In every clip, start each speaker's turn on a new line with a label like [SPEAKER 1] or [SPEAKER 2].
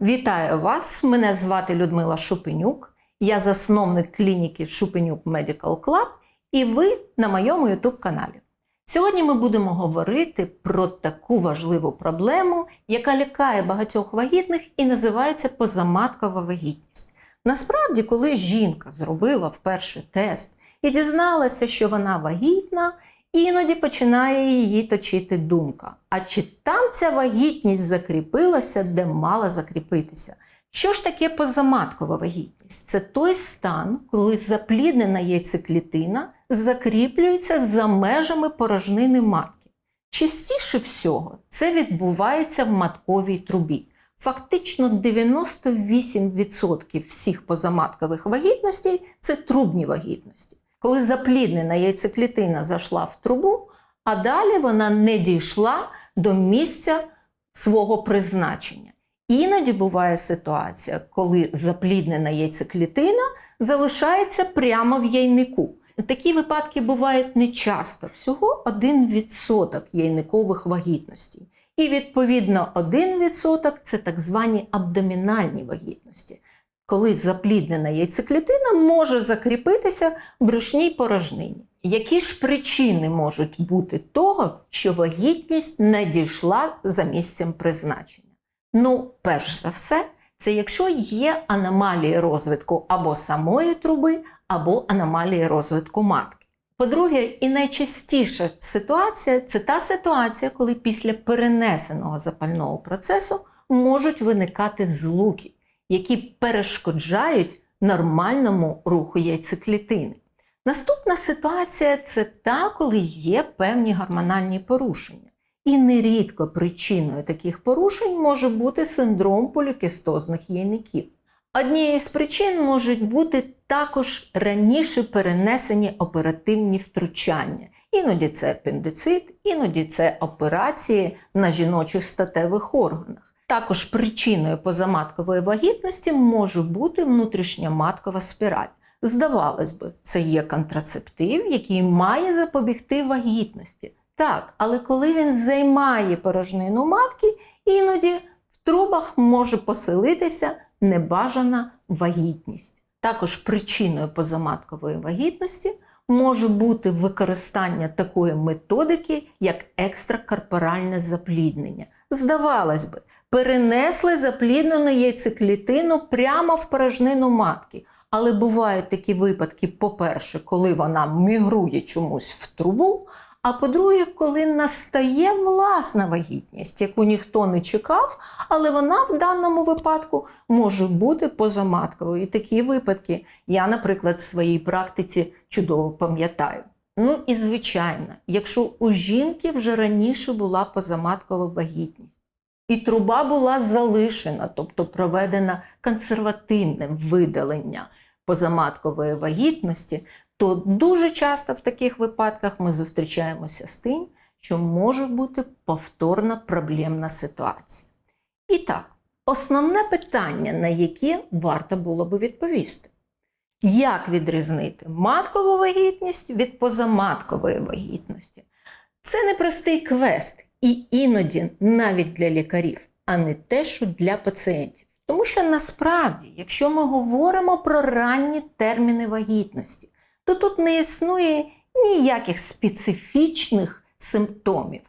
[SPEAKER 1] Вітаю вас! Мене звати Людмила Шупенюк. Я засновник клініки Шупенюк Medical Club і ви на моєму YouTube каналі. Сьогодні ми будемо говорити про таку важливу проблему, яка лякає багатьох вагітних і називається позаматкова вагітність. Насправді, коли жінка зробила вперше тест і дізналася, що вона вагітна, іноді починає її точити думка. А чи там ця вагітність закріпилася, де мала закріпитися? Що ж таке позаматкова вагітність? Це той стан, коли запліднена яйцеклітина закріплюється за межами порожнини матки. Частіше всього це відбувається в матковій трубі. Фактично 98% всіх позаматкових вагітностей це трубні вагітності. Коли запліднена яйцеклітина зайшла в трубу, а далі вона не дійшла до місця свого призначення. Іноді буває ситуація, коли запліднена яйцеклітина залишається прямо в яйнику. Такі випадки бувають не часто, всього 1% яйникових вагітностей. І відповідно 1% це так звані абдомінальні вагітності, коли запліднена яйцеклітина може закріпитися в брюшній порожнині. Які ж причини можуть бути того, що вагітність не дійшла за місцем призначення? Ну, перш за все, це якщо є аномалії розвитку або самої труби, або аномалії розвитку матки. По-друге, і найчастіша ситуація це та ситуація, коли після перенесеного запального процесу можуть виникати злуки, які перешкоджають нормальному руху яйцеклітини. Наступна ситуація це та, коли є певні гормональні порушення. І нерідко причиною таких порушень може бути синдром полікистозних яйників. Однією з причин можуть бути також раніше перенесені оперативні втручання. Іноді це апендицит, іноді це операції на жіночих статевих органах. Також причиною позаматкової вагітності може бути внутрішньоматкова спіраль. Здавалось би, це є контрацептив, який має запобігти вагітності. Так, але коли він займає порожнину матки, іноді в трубах може поселитися небажана вагітність. Також причиною позаматкової вагітності може бути використання такої методики, як екстракорпоральне запліднення. Здавалось би, перенесли запліднену яйцеклітину прямо в порожнину матки. Але бувають такі випадки, по-перше, коли вона мігрує чомусь в трубу. А по-друге, коли настає власна вагітність, яку ніхто не чекав, але вона в даному випадку може бути позаматковою. І такі випадки я, наприклад, в своїй практиці чудово пам'ятаю. Ну і звичайно, якщо у жінки вже раніше була позаматкова вагітність, і труба була залишена, тобто проведено консервативне видалення позаматкової вагітності, то дуже часто в таких випадках ми зустрічаємося з тим, що може бути повторна проблемна ситуація. І так, основне питання, на яке варто було би відповісти. Як відрізнити маткову вагітність від позаматкової вагітності? Це непростий квест, і іноді навіть для лікарів, а не те, що для пацієнтів. Тому що насправді, якщо ми говоримо про ранні терміни вагітності, то тут не існує ніяких специфічних симптомів,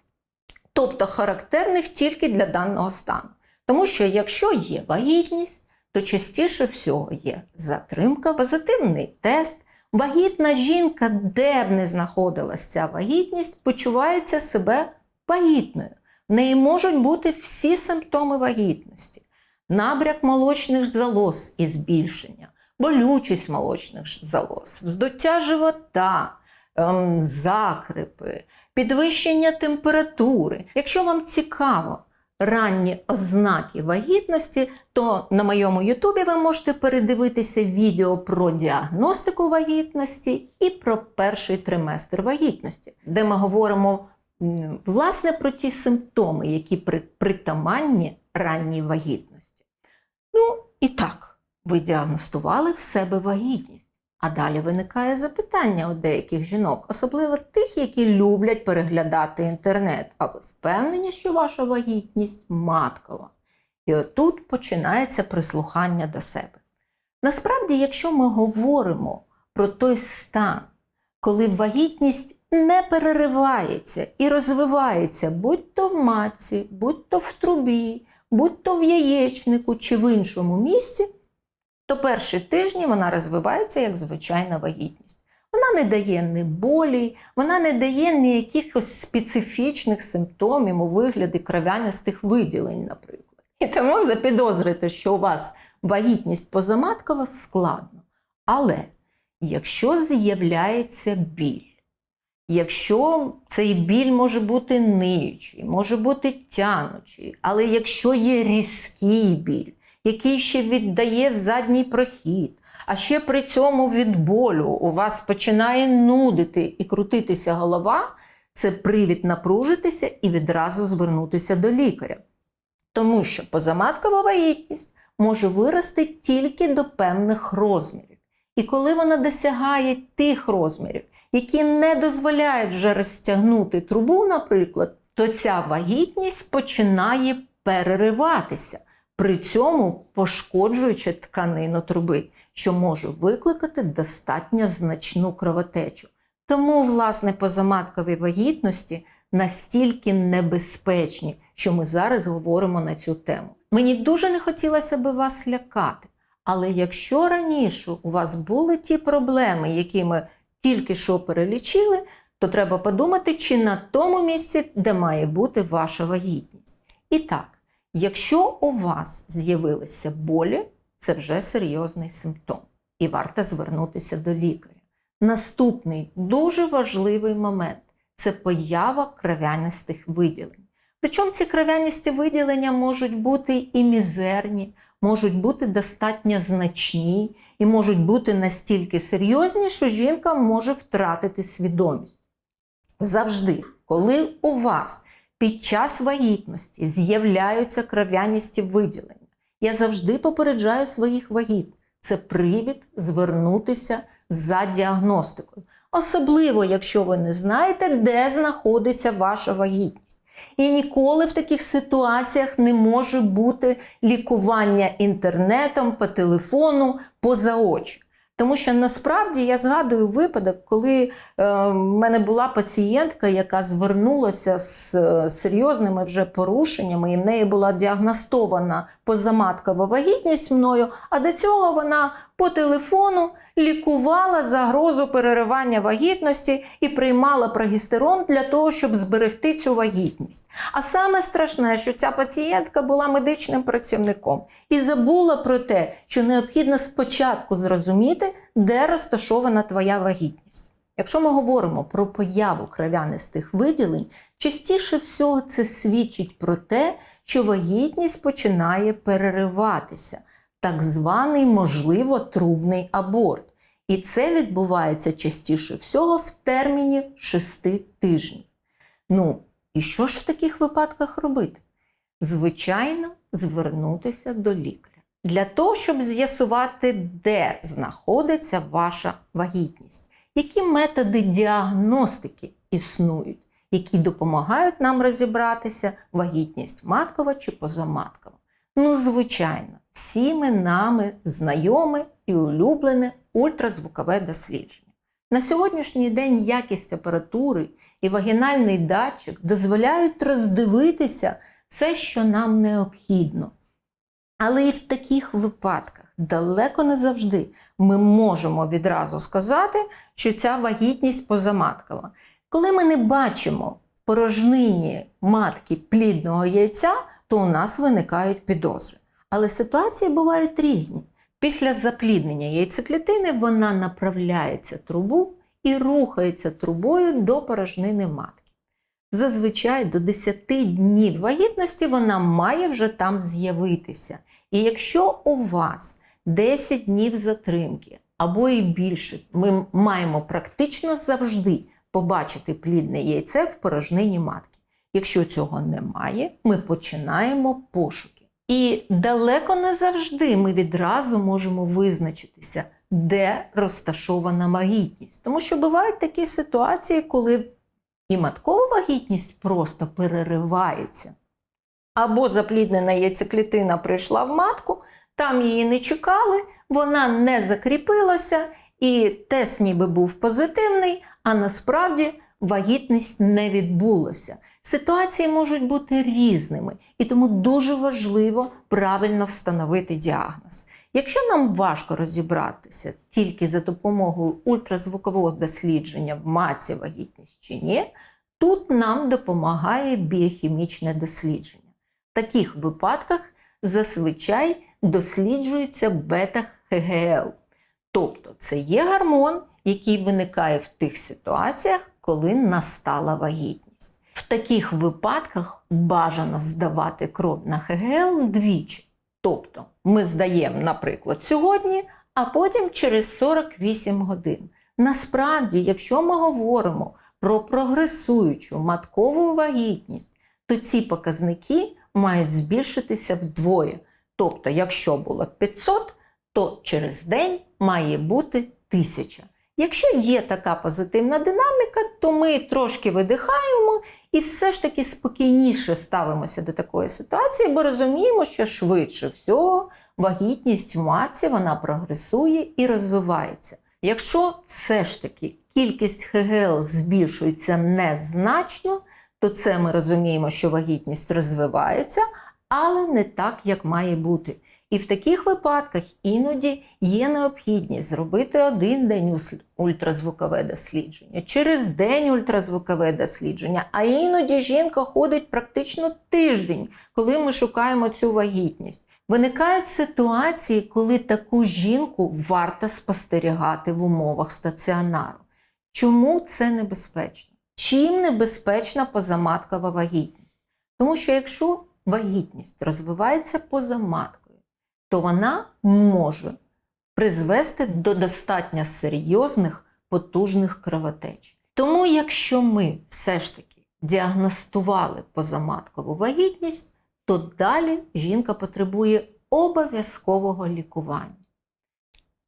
[SPEAKER 1] тобто характерних тільки для даного стану. Тому що якщо є вагітність, то частіше всього є затримка, позитивний тест. Вагітна жінка, де б не знаходилась ця вагітність, почувається себе вагітною. В неї можуть бути всі симптоми вагітності: набряк молочних залоз і збільшення, болючість молочних залоз, вздуття живота, ем, закрипи, підвищення температури. Якщо вам цікаво ранні ознаки вагітності, то на моєму Ютубі ви можете передивитися відео про діагностику вагітності і про перший триместр вагітності, де ми говоримо власне про ті симптоми, які притаманні ранній вагітності. Ну, і так, ви діагностували в себе вагітність. А далі виникає запитання у деяких жінок, особливо тих, які люблять переглядати інтернет. А ви впевнені, що ваша вагітність маткова? І отут починається прислухання до себе. Насправді, якщо ми говоримо про той стан, коли вагітність не переривається і розвивається будь то в матці, будь то в трубі, будь то в яєчнику чи в іншому місці, то перші тижні вона розвивається як звичайна вагітність. Вона не дає ні болі, вона не дає ні якихось специфічних симптомів у вигляді кров'янистих виділень, наприклад. І тому запідозрити, що у вас вагітність позаматкова складно. Але якщо з'являється біль, якщо цей біль може бути ниючий, може бути тянучий, але якщо є різкий біль, який ще віддає в задній прохід, а ще при цьому від болю у вас починає нудити і крутитися голова, це привід напружитися і відразу звернутися до лікаря. Тому що позаматкова вагітність може вирости тільки до певних розмірів. І коли вона досягає тих розмірів, які не дозволяють вже розтягнути трубу, наприклад, то ця вагітність починає перериватися, при цьому пошкоджуючи тканину труби, що може викликати достатньо значну кровотечу. Тому, власне, позаматкові вагітності настільки небезпечні, що ми зараз говоримо на цю тему. Мені дуже не хотілося би вас лякати, але якщо раніше у вас були ті проблеми, які ми тільки що перелічили, то треба подумати, чи на тому місці, де має бути ваша вагітність. І так, якщо у вас з'явилися болі, це вже серйозний симптом, і варто звернутися до лікаря. Наступний дуже важливий момент це поява кров'янистих виділень. Причому ці кров'яністі виділення можуть бути і мізерні, можуть бути достатньо значні і можуть бути настільки серйозні, що жінка може втратити свідомість. Завжди, коли у вас під час вагітності з'являються кров'яністі виділення, я завжди попереджаю своїх вагіт. Це привід звернутися за діагностикою. Особливо, якщо ви не знаєте, де знаходиться ваша вагітність. І ніколи в таких ситуаціях не може бути лікування інтернетом, по телефону, поза очі. Тому що насправді я згадую випадок, коли е, в мене була пацієнтка, яка звернулася з е, серйозними вже порушеннями, і в неї була діагностована позаматкова вагітність мною, а до цього вона по телефону лікувала загрозу переривання вагітності і приймала прогестерон для того, щоб зберегти цю вагітність. А саме страшне, що ця пацієнтка була медичним працівником і забула про те, що необхідно спочатку зрозуміти, де розташована твоя вагітність. Якщо ми говоримо про появу кров'янистих виділень, частіше всього це свідчить про те, що вагітність починає перериватися, так званий, можливо, трубний аборт. І це відбувається частіше всього в терміні 6 тижнів. Ну, і що ж в таких випадках робити? Звичайно, звернутися до лікаря для того, щоб з'ясувати, де знаходиться ваша вагітність, які методи діагностики існують, які допомагають нам розібратися, вагітність маткова чи позаматкова. Ну, звичайно, всіми нами знайоме і улюблене ультразвукове дослідження. На сьогоднішній день якість апаратури і вагінальний датчик дозволяють роздивитися все, що нам необхідно. Але і в таких випадках далеко не завжди ми можемо відразу сказати, що ця вагітність позаматкова. Коли ми не бачимо в порожнині матки плідного яйця, то у нас виникають підозри. Але ситуації бувають різні. Після запліднення яйцеклітини вона направляється трубу і рухається трубою до порожнини матки. Зазвичай до 10 днів вагітності вона має вже там з'явитися. І якщо у вас 10 днів затримки або і більше, ми маємо практично завжди побачити плідне яйце в порожнині матки. Якщо цього немає, ми починаємо пошуки. І далеко не завжди ми відразу можемо визначитися, де розташована вагітність. Тому що бувають такі ситуації, коли і маткова вагітність просто переривається, Або запліднена яйцеклітина прийшла в матку, там її не чекали, вона не закріпилася, і тест ніби був позитивний, а насправді вагітність не відбулася. Ситуації можуть бути різними, і тому дуже важливо правильно встановити діагноз. Якщо нам важко розібратися тільки за допомогою ультразвукового дослідження в маті вагітність чи ні, тут нам допомагає біохімічне дослідження. В таких випадках зазвичай досліджується бета-ХГЛ. Тобто це є гормон, який виникає в тих ситуаціях, коли настала вагітність. В таких випадках бажано здавати кров на ХГЛ двічі. Тобто ми здаємо, наприклад, сьогодні, а потім через 48 годин. Насправді, якщо ми говоримо про прогресуючу маткову вагітність, то ці показники мають збільшитися вдвоє. Тобто, якщо було 500, то через день має бути 1000. Якщо є така позитивна динаміка, то ми трошки видихаємо і все ж таки спокійніше ставимося до такої ситуації, бо розуміємо, що швидше всього вагітність в матці вона прогресує і розвивається. Якщо все ж таки кількість ХГЛ збільшується незначно, то це ми розуміємо, що вагітність розвивається, але не так, як має бути. І в таких випадках іноді є необхідність зробити один день ультразвукове дослідження, через день ультразвукове дослідження, а іноді жінка ходить практично тиждень, коли ми шукаємо цю вагітність. Виникають ситуації, коли таку жінку варто спостерігати в умовах стаціонару. Чому це небезпечно? Чим небезпечна позаматкова вагітність? Тому що якщо вагітність розвивається поза маткою, то вона може призвести до достатньо серйозних потужних кровотеч. Тому, якщо ми все ж таки діагностували позаматкову вагітність, то далі жінка потребує обов'язкового лікування.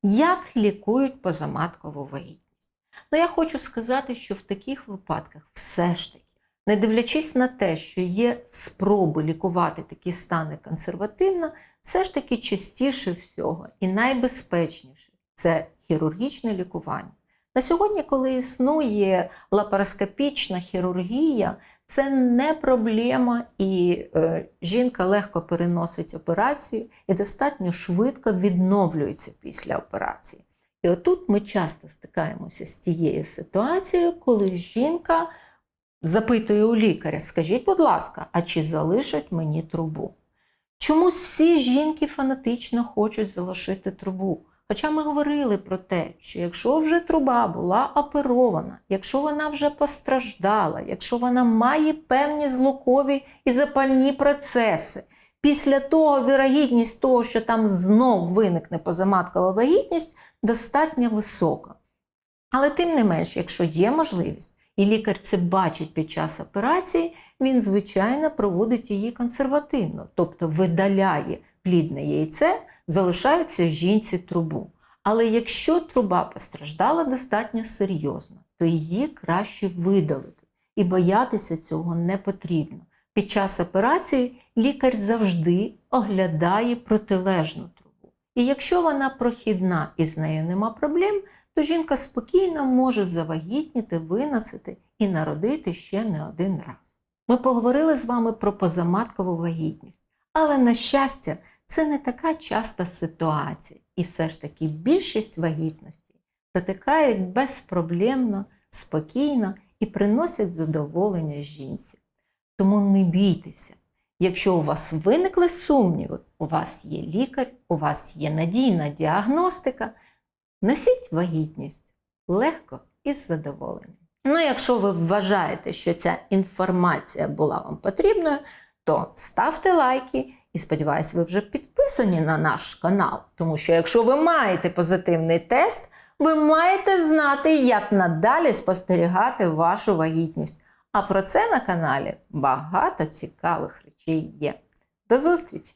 [SPEAKER 1] Як лікують позаматкову вагітність? Ну, я хочу сказати, що в таких випадках все ж таки, не дивлячись на те, що є спроби лікувати такі стани консервативно, все ж таки частіше всього і найбезпечніше це хірургічне лікування. На сьогодні, коли існує лапароскопічна хірургія, це не проблема, і е, жінка легко переносить операцію і достатньо швидко відновлюється після операції. І отут ми часто стикаємося з тією ситуацією, коли жінка запитує у лікаря: скажіть, будь ласка, а чи залишать мені трубу? Чомусь всі жінки фанатично хочуть залишити трубу. Хоча ми говорили про те, що якщо вже труба була оперована, якщо вона вже постраждала, якщо вона має певні злокові і запальні процеси, після того вірогідність того, що там знов виникне позаматкова вагітність, достатньо висока. Але тим не менш, якщо є можливість, і лікар це бачить під час операції, він, звичайно, проводить її консервативно, тобто видаляє плідне яйце, залишається жінці трубу. Але якщо труба постраждала достатньо серйозно, то її краще видалити. І боятися цього не потрібно. Під час операції лікар завжди оглядає протилежну трубу. І якщо вона прохідна і з нею нема проблем, то жінка спокійно може завагітніти, виносити і народити ще не один раз. Ми поговорили з вами про позаматкову вагітність, але, на щастя, це не така часта ситуація, і все ж таки більшість вагітностей протикають безпроблемно, спокійно і приносять задоволення жінці. Тому не бійтеся. Якщо у вас виникли сумніви, у вас є лікар, у вас є надійна діагностика, носіть вагітність легко і з задоволенням. Ну, якщо ви вважаєте, що ця інформація була вам потрібною, то ставте лайки і сподіваюсь, ви вже підписані на наш канал. Тому що якщо ви маєте позитивний тест, ви маєте знати, як надалі спостерігати вашу вагітність. А про це на каналі багато цікавих речей є. До зустрічі!